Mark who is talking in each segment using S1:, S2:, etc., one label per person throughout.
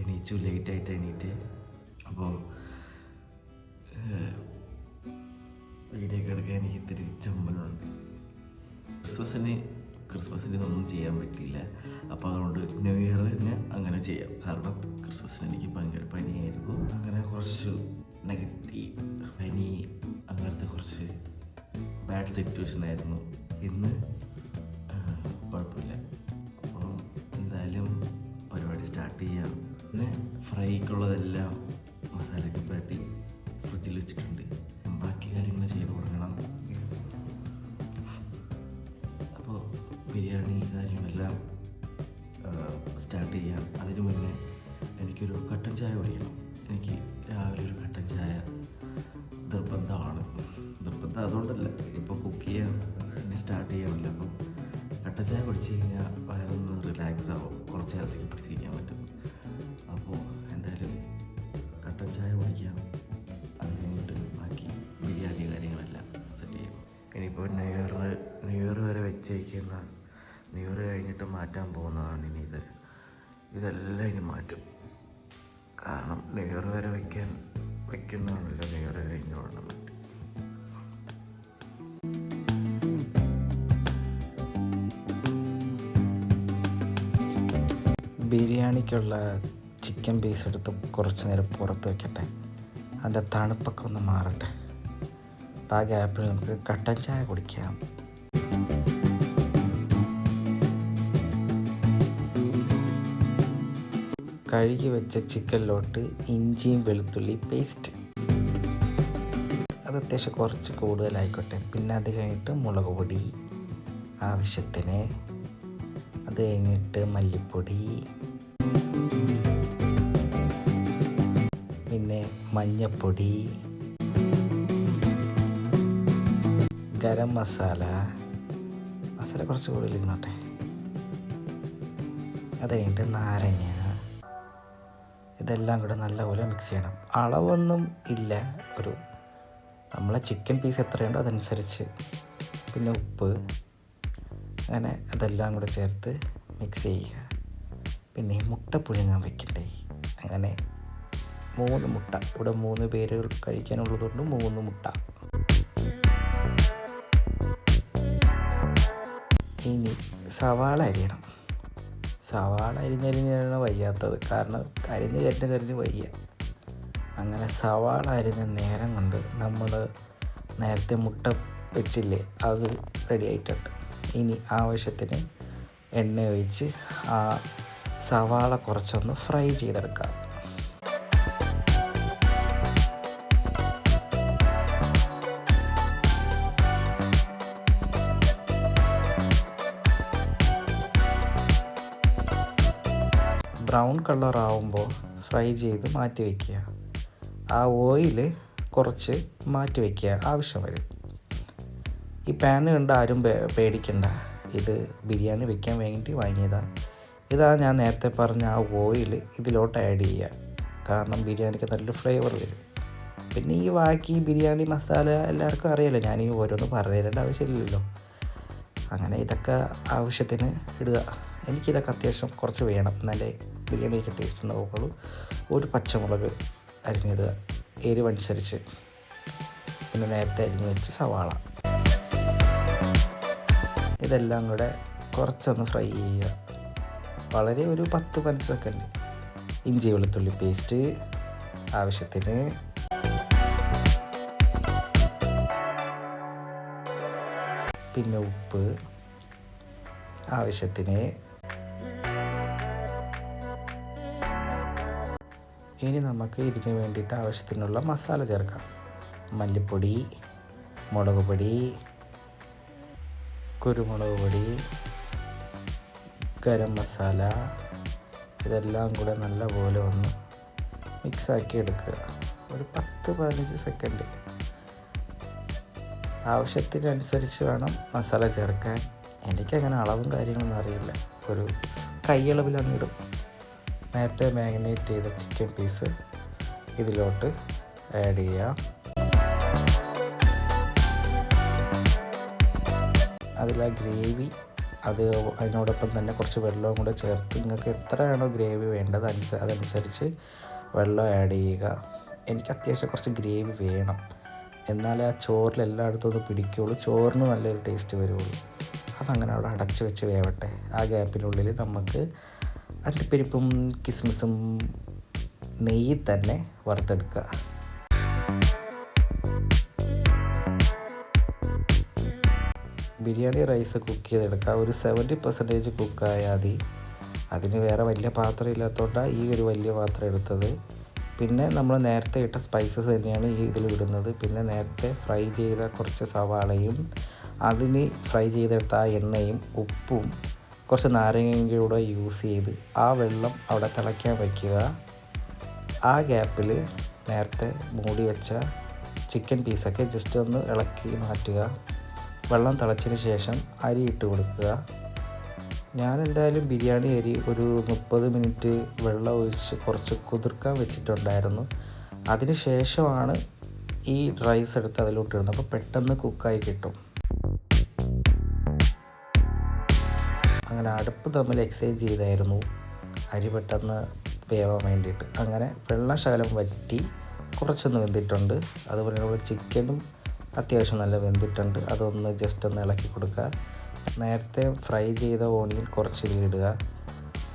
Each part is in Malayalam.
S1: എണീച്ചു ലേറ്റായിട്ട് എണീറ്റ്. അപ്പോൾ വീഡിയോ ഒക്കെ എടുക്കാൻ എനിക്ക് ഇത്തിരി ചമ്മലുണ്ട് ക്രിസ്മസിന് ക്രിസ്മസിന് ഒന്നും ചെയ്യാൻ പറ്റിയില്ല. അപ്പോൾ അതുകൊണ്ട് ന്യൂ ഇയറിന് അങ്ങനെ ചെയ്യാം. കാരണം ക്രിസ്മസിന് എനിക്ക് ഭയങ്കര പനിയായിരുന്നു. അങ്ങനെ കുറച്ച് നെഗറ്റീവ് പനി അങ്ങനത്തെ കുറച്ച് ബാഡ് സിറ്റുവേഷൻ ആയിരുന്നു. ഇന്ന് സ്റ്റാർട്ട് ചെയ്യാം. അതിനു മുന്നേ എനിക്കൊരു കട്ടൻ ചായ കുടിക്കണം. എനിക്ക് രാവിലെ ഒരു കട്ടൻ ചായ നിർബന്ധമാണ്. നിർബന്ധം അതുകൊണ്ടല്ല. ഇപ്പോൾ കുക്ക് ചെയ്യാൻ സ്റ്റാർട്ട് ചെയ്യാമല്ലോ അപ്പം കട്ടൻ ചായ കുടിച്ച് കഴിഞ്ഞാൽ വയറൊന്ന് റിലാക്സ് ആവും. കുറച്ച് നേരത്തേക്ക് പിടിച്ചിരിക്കാൻ പറ്റും. അപ്പോൾ എന്തായാലും കട്ടൻ ചായ കുടിക്കാം. അത് കഴിഞ്ഞിട്ട് ബാക്കി ബിരിയാണി കാര്യങ്ങളെല്ലാം സെറ്റ് ചെയ്യും. ഇനിയിപ്പോൾ ന്യൂ ഇയർ ന്യൂ ഇയർ വരെ വെച്ചേക്കുന്ന ന്യൂ ഇയർ കഴിഞ്ഞിട്ട് മാറ്റാൻ പോകുന്നതാണ് ഇനി ഇത്. ഇതെല്ലാം ഇനി മാറ്റും. കാരണം ലെയർ വരെ വയ്ക്കാൻ വയ്ക്കുന്നതാണല്ലോ ലെയർ കഴിഞ്ഞ വേണം
S2: ബിരിയാണിക്കുള്ള ചിക്കൻ പീസ് എടുത്ത് കുറച്ച് നേരം പുറത്ത് വെക്കട്ടെ. അതിന്റെ തണുപ്പൊക്കെ ഒന്ന് മാറട്ടെ. ആ ഗ്യാപ്പിൽ നമുക്ക് കട്ടൻ ചായ കുടിക്കാം. കഴുകി വെച്ച ചിക്കനിലോട്ട് ഇഞ്ചിയും വെളുത്തുള്ളി പേസ്റ്റ് അത് അത്യാവശ്യം കുറച്ച് കൂടുതലായിക്കോട്ടെ. പിന്നെ അത് കഴിഞ്ഞിട്ട് മുളക് പൊടി ആവശ്യത്തിന്. അത് കഴിഞ്ഞിട്ട് മല്ലിപ്പൊടി. പിന്നെ മഞ്ഞപ്പൊടി. ഗരം മസാല. മസാല കുറച്ച് കൂടുതൽ ഇരുന്നോട്ടെ അത് കഴിഞ്ഞിട്ട് നാരങ്ങ. ഇതെല്ലാം കൂടെ നല്ലപോലെ മിക്സ് ചെയ്യണം. അളവൊന്നും ഇല്ല. ഒരു നമ്മളെ ചിക്കൻ പീസ് എത്രയുണ്ടോ അതനുസരിച്ച്. പിന്നെ ഉപ്പ്. അങ്ങനെ അതെല്ലാം കൂടെ ചേർത്ത് മിക്സ് ചെയ്യുക. പിന്നെ മുട്ട പുഴുങ്ങാൻ വെക്കണ്ടേ? അങ്ങനെ മൂന്ന് മുട്ട. ഇവിടെ മൂന്ന് പേര് കഴിക്കാനുള്ളതുകൊണ്ട് മൂന്ന് മുട്ട. ഇനി സവാള അരിയണം. സവാള അരിഞ്ഞരിഞ്ഞാണ് വയ്യാത്തത്. കാരണം കരിഞ്ഞ് കരിഞ്ഞ് കരിഞ്ഞ് വയ്യ. അങ്ങനെ സവാള അരിഞ്ഞ നേരം കൊണ്ട് നമ്മൾ നേരത്തെ മുട്ട വെച്ചില്ലേ അത് റെഡി ആയിട്ടുണ്ട്. ഇനി ആവശ്യത്തിന് എണ്ണ ഒഴിച്ച് ആ സവാള കുറച്ചൊന്ന് ഫ്രൈ ചെയ്തെടുക്കാം. ആവുമ്പോൾ ഫ്രൈ ചെയ്ത് മാറ്റി വയ്ക്കുക ആ ഓയിൽ കുറച്ച് മാറ്റി വയ്ക്കുക ആവശ്യം വരും. ഈ പാൻ കണ്ട് ആരും പേടിക്കണ്ട. ഇത് ബിരിയാണി വെക്കാൻ വേണ്ടി വാങ്ങിയതാണ് ഇതാ ഞാൻ നേരത്തെ പറഞ്ഞ ആ ഓയിൽ ഇതിലോട്ട് ആഡ് ചെയ്യുക. കാരണം ബിരിയാണിക്ക് നല്ലൊരു ഫ്ലേവർ വരും. പിന്നെ ഈ ബാക്കി ബിരിയാണി മസാല എല്ലാവർക്കും അറിയാലോ. ഞാനീ ഓരോന്ന് പറഞ്ഞു തരേണ്ട ആവശ്യമില്ലല്ലോ. അങ്ങനെ ഇതൊക്കെ ആവശ്യത്തിന് ഇടുക. എനിക്കിതൊക്കെ അത്യാവശ്യം കുറച്ച് വേണം. എന്നാലേ ബിരിയാണിക്ക് ടേസ്റ്റ് ഉണ്ടാവുകയുള്ളൂ ഒരു പച്ചമുളക് അരിഞ്ഞിടുക. എരിവനുസരിച്ച്. പിന്നെ നേരത്തെ അരിഞ്ഞ് വെച്ച് സവാള. ഇതെല്ലാം കൂടെ കുറച്ചൊന്ന് ഫ്രൈ ചെയ്യുക. വളരെ ഒരു പത്ത് പതിനഞ്ച് സെക്കൻഡ്. ഇഞ്ചി വെളുത്തുള്ളി പേസ്റ്റ് ആവശ്യത്തിന് പിന്നെ ഉപ്പ് ആവശ്യത്തിന്. ഇനി നമുക്ക് ഇതിന് വേണ്ടിയിട്ട് ആവശ്യത്തിനുള്ള മസാല ചേർക്കാം. മല്ലിപ്പൊടി മുളക് പൊടി കുരുമുളക് പൊടി ഗരം മസാല ഇതെല്ലാം കൂടെ നല്ലപോലെ ഒന്ന് മിക്സാക്കി എടുക്കുക. ഒരു പത്ത് പതിനഞ്ച് സെക്കൻഡ് ആവശ്യത്തിനനുസരിച്ച് വേണം മസാല ചേർക്കാൻ. എനിക്കങ്ങനെ അളവും കാര്യങ്ങളൊന്നും അറിയില്ല. ഒരു കൈയളവിൽ ഇടും നേരത്തെ മാഗ്നേറ്റ് ചെയ്ത ചിക്കൻ പീസ് ഇതിലോട്ട് ആഡ് ചെയ്യാം. അതിൽ ആ ഗ്രേവി അത് അതിനോടൊപ്പം തന്നെ കുറച്ച് വെള്ളവും കൂടെ ചേർത്ത് നിങ്ങൾക്ക് എത്രയാണോ ഗ്രേവി വേണ്ടത് അതനുസരിച്ച് വെള്ളം ആഡ് ചെയ്യുക. എനിക്ക് അത്യാവശ്യം കുറച്ച് ഗ്രേവി വേണം. എന്നാലേ ആ ചോറിൽ എല്ലായിടത്തും ഒന്ന് പിടിക്കുകയുള്ളൂ ചോറിന് നല്ലൊരു ടേസ്റ്റ് വരുള്ളൂ. അതങ്ങനെ അവിടെ അടച്ച് വെച്ച് വേവട്ടെ. ആ ഗ്യാപ്പിനുള്ളിൽ നമുക്ക് അണ്ടിപ്പരിപ്പും കിസ്മിസും നെയ്യിൽ തന്നെ വറുത്തെടുക്കുക. ബിരിയാണി റൈസ് കുക്ക് ചെയ്തെടുക്കുക. ഒരു സെവന്റി പെർസെന്റേജ് കുക്കായാൽ മതി. അതിന് വേറെ വലിയ പാത്രം ഇല്ലാത്തതുകൊണ്ടാണ് ഈ ഒരു വലിയ പാത്രം എടുത്തത്. പിന്നെ നമ്മൾ നേരത്തെ ഇട്ട സ്പൈസസ് തന്നെയാണ് ഈ ഇതിൽ ഇടുന്നത്. പിന്നെ നേരത്തെ ഫ്രൈ ചെയ്ത കുറച്ച് സവാളയും അതിന് ഫ്രൈ ചെയ്തെടുത്ത ആ എണ്ണയും ഉപ്പും കുറച്ച് നാരങ്ങയും കൂടെ യൂസ് ചെയ്ത് ആ വെള്ളം അവിടെ തിളയ്ക്കാൻ വയ്ക്കുക ആ ഗ്യാപ്പിൽ നേരത്തെ മൂടി വെച്ച ചിക്കൻ പീസൊക്കെ ജസ്റ്റ് ഒന്ന് ഇളക്കി മാറ്റുക. വെള്ളം തിളച്ചതിന് ശേഷം അരി ഇട്ട് കൊടുക്കുക. ഞാൻ എന്തായാലും ബിരിയാണി അരി ഒരു മുപ്പത് മിനിറ്റ് വെള്ളം ഒഴിച്ച് കുറച്ച് കുതിർക്കാൻ വെച്ചിട്ടുണ്ടായിരുന്നു. അതിന് ശേഷമാണ് ഈ റൈസ് എടുത്ത് അതിലോട്ട് ഇടുന്നത് അപ്പോൾ പെട്ടെന്ന് കുക്കായി കിട്ടും. അങ്ങനെ അടുപ്പ് തമ്മിൽ എക്സ്ചേഞ്ച് ചെയ്തായിരുന്നു. അരി പെട്ടെന്ന് വേവാൻ വേണ്ടിയിട്ട്. അങ്ങനെ വെള്ളം ശകലം വറ്റി കുറച്ചൊന്ന് വെന്തിട്ടുണ്ട്. അതുപോലെ നമ്മൾ ചിക്കനും അത്യാവശ്യം നല്ല വെന്തിട്ടുണ്ട്. അതൊന്ന് ജസ്റ്റ് ഒന്ന് ഇളക്കി കൊടുക്കുക. നേരത്തെ ഫ്രൈ ചെയ്ത ഓണിയൻ കുറച്ച് ഇടുക.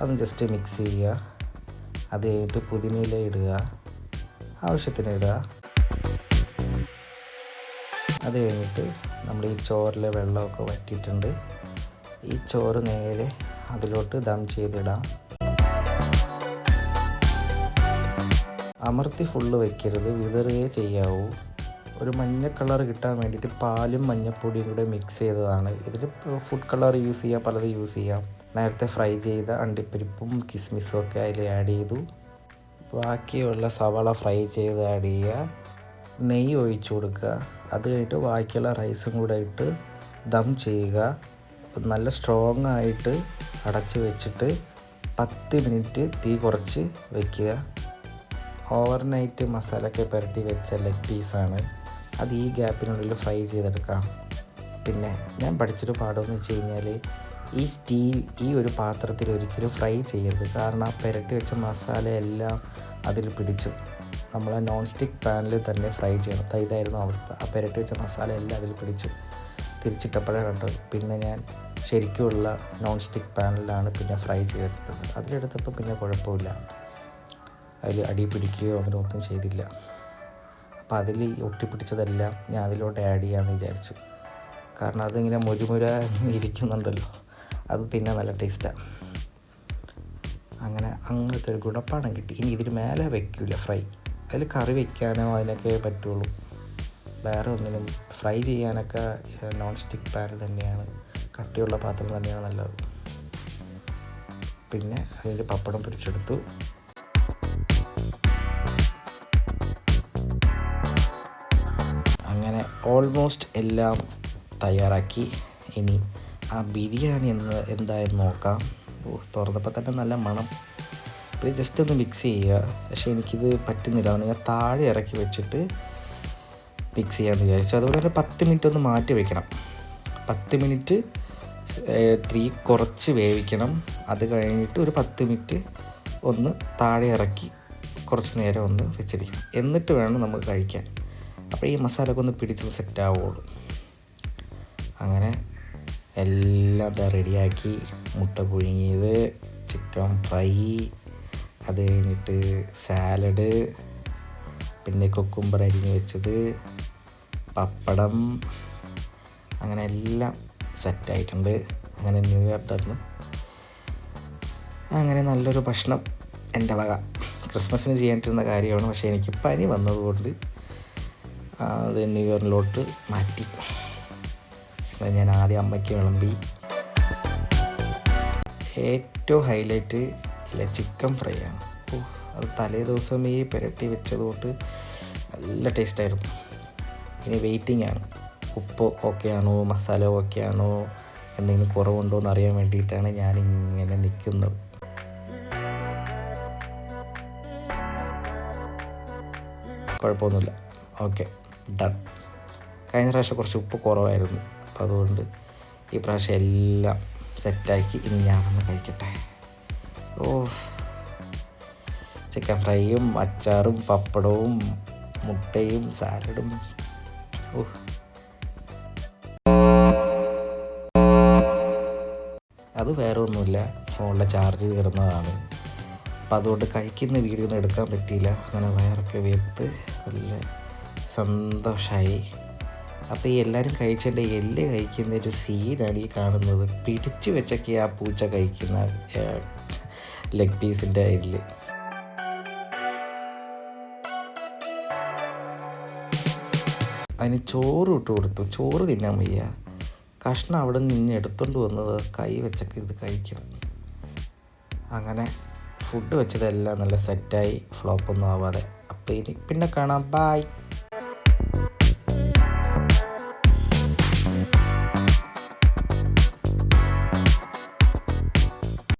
S2: അത് ജസ്റ്റ് മിക്സ് ചെയ്യുക. അത് കഴിഞ്ഞിട്ട് പുതിനയില ഇടുക. ആവശ്യത്തിന് ഇടുക. അത് കഴിഞ്ഞിട്ട് നമ്മൾ ഈ ചോറിലെ വെള്ളമൊക്കെ വറ്റിയിട്ടുണ്ട്. ഈ ചോറ് നേരെ അതിലോട്ട് ദം ചെയ്തിടാം. അമർത്തി ഫുള്ള് വെക്കരുത്. വിതറുകയേ ചെയ്യാവൂ. ഒരു മഞ്ഞ കളർ കിട്ടാൻ വേണ്ടിയിട്ട് പാലും മഞ്ഞപ്പൊടിയും കൂടെ മിക്സ് ചെയ്തതാണ്. ഇതിൽ ഫുഡ് കളർ യൂസ് ചെയ്യാം പലത് യൂസ് ചെയ്യാം. നേരത്തെ ഫ്രൈ ചെയ്ത അണ്ടിപ്പരിപ്പും കിസ്മിസും ഒക്കെ അതിൽ ആഡ് ചെയ്തു. ബാക്കിയുള്ള സവാള ഫ്രൈ ചെയ്ത് ആഡ് ചെയ്യുക. നെയ്യ് ഒഴിച്ചു കൊടുക്കുക. അത് കഴിഞ്ഞിട്ട് ബാക്കിയുള്ള റൈസും കൂടെ ഇട്ട് ദം ചെയ്യുക. നല്ല സ്ട്രോങ് ആയിട്ട് അടച്ച് വെച്ചിട്ട് പത്ത് മിനിറ്റ് തീ കുറച്ച് വയ്ക്കുക ഓവർനൈറ്റ് മസാലയൊക്കെ പുരട്ടി വെച്ച ലെഗ് പീസാണ് അത് ഈ ഗ്യാപ്പിനുള്ളിൽ ഫ്രൈ ചെയ്തെടുക്കാം. പിന്നെ ഞാൻ പഠിച്ചൊരു പാഠമെന്ന് വെച്ച് കഴിഞ്ഞാൽ ഈ സ്റ്റീൽ ഈ ഒരു പാത്രത്തിൽ ഒരിക്കലും ഫ്രൈ ചെയ്യരുത്. കാരണം പുരട്ടി വെച്ച മസാലയെല്ലാം അതിൽ പിടിച്ചു നമ്മൾ നോൺ സ്റ്റിക്ക് പാനിൽ തന്നെ ഫ്രൈ ചെയ്യണം. ഇതായിരുന്നു അവസ്ഥ. ആ പുരട്ടി വെച്ച മസാലയെല്ലാം അതിൽ പിടിച്ചു തിരിച്ചിട്ടപ്പോഴേ കണ്ടത്. പിന്നെ ഞാൻ ശരിക്കുമുള്ള നോൺ സ്റ്റിക്ക് പാനിലാണ് പിന്നെ ഫ്രൈ ചെയ്തെടുത്തത്. അതിലെടുത്തപ്പോൾ പിന്നെ കുഴപ്പമില്ല. അതിൽ അടി പിടിക്കുകയോ അങ്ങനെ ഒന്നും ചെയ്തില്ല. അപ്പോൾ അതിൽ ഒട്ടിപ്പിടിച്ചതെല്ലാം ഞാൻ അതിലോട്ട് ആഡ് ചെയ്യാമെന്ന് വിചാരിച്ചു. കാരണം അതിങ്ങനെ മുരുമുര ഇരിക്കുന്നുണ്ടല്ലോ. അത് തിന്നാൻ നല്ല ടേസ്റ്റാണ് അങ്ങനെ അങ്ങനത്തെ ഒരു ഗുണപ്പാഠം കിട്ടി. ഇനി ഇതിന് മേലെ വെക്കില്ല ഫ്രൈ അതിൽ കറി വെക്കാനോ അതിനൊക്കെ പറ്റുള്ളൂ. വേറെ ഒന്നിനും ഫ്രൈ ചെയ്യാനൊക്കെ നോൺ സ്റ്റിക്ക് പാൻ തന്നെയാണ്. കട്ടിയുള്ള പാത്രം തന്നെയാണ് നല്ലത്. പിന്നെ അതിന്റെ പപ്പടം പിടിച്ചെടുത്തു ഓൾമോസ്റ്റ് എല്ലാം തയ്യാറാക്കി. ഇനി ആ ബിരിയാണി എന്ന് എന്തായെന്ന് നോക്കാം. തുറന്നപ്പോൾ തന്നെ നല്ല മണം. പിന്നെ ജസ്റ്റ് ഒന്ന് മിക്സ് ചെയ്യുക. പക്ഷേ എനിക്കിത് പറ്റുന്നില്ല. അതുകൊണ്ട് ഞാൻ താഴെ ഇറക്കി വെച്ചിട്ട് മിക്സ് ചെയ്യാമെന്ന് വിചാരിച്ചു. അതുപോലെ തന്നെ പത്ത് മിനിറ്റ് ഒന്ന് മാറ്റി വെക്കണം. പത്ത് മിനിറ്റ് തീ കുറച്ച് വേവിക്കണം. അത് കഴിഞ്ഞിട്ട് ഒരു പത്ത് മിനിറ്റ് ഒന്ന് താഴെ ഇറക്കി കുറച്ച് നേരം ഒന്ന് വെച്ചിരിക്കണം. എന്നിട്ട് വേണം നമുക്ക് കഴിക്കാൻ. അപ്പോൾ ഈ മസാല ഒക്കെ ഒന്ന് പിടിച്ചത് സെറ്റ് ആവുള്ളൂ അങ്ങനെ എല്ലാം ഇതാ റെഡിയാക്കി. മുട്ട പുഴുങ്ങിയത് ചിക്കൻ ഫ്രൈ അത് കഴിഞ്ഞിട്ട് സാലഡ് പിന്നെ കൊക്കുംബർ അരിഞ്ഞ് വെച്ചത് പപ്പടം അങ്ങനെ എല്ലാം സെറ്റായിട്ടുണ്ട്. അങ്ങനെ ന്യൂ ഇയർ അന്ന് അങ്ങനെ നല്ലൊരു ഭക്ഷണം എന്റെ വക. ക്രിസ്മസിന് ചെയ്യേണ്ടിരുന്ന കാര്യമാണ് പക്ഷേ എനിക്ക് പനി വന്നതുകൊണ്ട് അത് എന്നിവരിലോട്ട് മാറ്റി. ഞാൻ ആദ്യം അമ്മയ്ക്ക് വിളമ്പി. ഏറ്റവും ഹൈലൈറ്റ് ഇല്ല? ചിക്കൻ ഫ്രൈ ആണ്. ഓ അത് തലേ ദിവസമേ പുരട്ടി വെച്ചതുകൊണ്ട് നല്ല ടേസ്റ്റായിരുന്നു ഇനി വെയിറ്റിംഗ് ആണ്. ഉപ്പ് ഓക്കെ ആണോ? മസാല ഓക്കെ ആണോ? എന്തെങ്കിലും കുറവുണ്ടോ എന്ന് അറിയാൻ വേണ്ടിയിട്ടാണ് ഞാൻ ഇങ്ങനെ നിൽക്കുന്നത് കുഴപ്പമൊന്നുമില്ല. ഓക്കെ ഡൺ കഴിഞ്ഞ പ്രാവശ്യം കുറച്ച് ഉപ്പ് കുറവായിരുന്നു. അപ്പോൾ അതുകൊണ്ട് ഈ പ്രാവശ്യം എല്ലാം സെറ്റാക്കി ഇനി ഞാനൊന്ന് കഴിക്കട്ടെ. ഓ ചിക്കൻ ഫ്രൈയും അച്ചാറും പപ്പടവും മുട്ടയും സാലഡും. ഓ അത് വേറെ ഒന്നുമില്ല. ഫോണിലെ ചാർജ് കയറുന്നതാണ് അപ്പോൾ അതുകൊണ്ട് കഴിക്കുന്ന വീഡിയോ ഒന്നും എടുക്കാൻ പറ്റിയില്ല. അങ്ങനെ വയറൊക്കെ വേർത്ത് നല്ല സന്തോഷമായി അപ്പോൾ ഈ എല്ലാവരും കഴിച്ചതിന്റെ എല്ല് കഴിക്കുന്ന ഒരു സീനാണ് ഈ കാണുന്നത്. പിടിച്ചു വെച്ചൊക്കെ ആ പൂച്ച കഴിക്കുന്ന ലെഗ് പീസിന്റെ എല്ല്. അതിന് ചോറ് ഇട്ട് കൊടുത്തു. ചോറ് തിന്നാൻ വയ്യ. കഷ്ണം അവിടെ നിന്ന് എടുത്തോണ്ട് വന്നത് കൈ വെച്ചൊക്കെ ഇത് കഴിക്കണം. അങ്ങനെ ഫുഡ് വെച്ചതെല്ലാം നല്ല സെറ്റായി ഫ്ലോപ്പൊന്നും ആവാതെ. അപ്പോൾ ഇനി പിന്നെ കാണാം. ബായ്